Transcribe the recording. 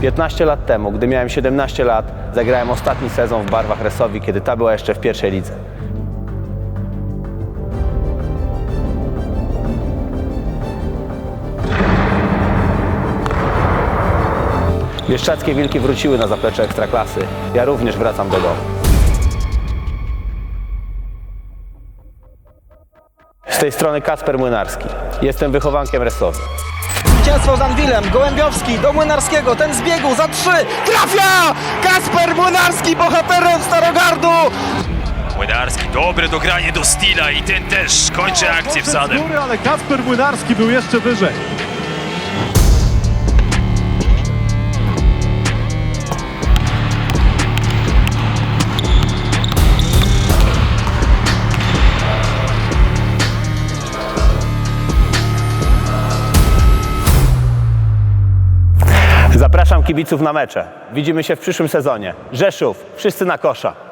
15 lat temu, gdy miałem 17 lat, zagrałem ostatni sezon w barwach Resowi, kiedy ta była jeszcze w pierwszej lidze. Bieszczackie Wilki wróciły na zaplecze Ekstraklasy. Ja również wracam do domu. Z tej strony Kasper Młynarski. Jestem wychowankiem Resowi. Zwycięstwo z Anwilem, Gołębiowski do Młynarskiego, ten z biegu za trzy, trafia! Kasper Młynarski, bohaterem Starogardu! Młynarski, dobre dogranie do Stila i ten też kończy akcję Przez wsadem. ale Kasper Młynarski był jeszcze wyżej. Kibiców na mecze. Widzimy się w przyszłym sezonie. Rzeszów, wszyscy na kosza.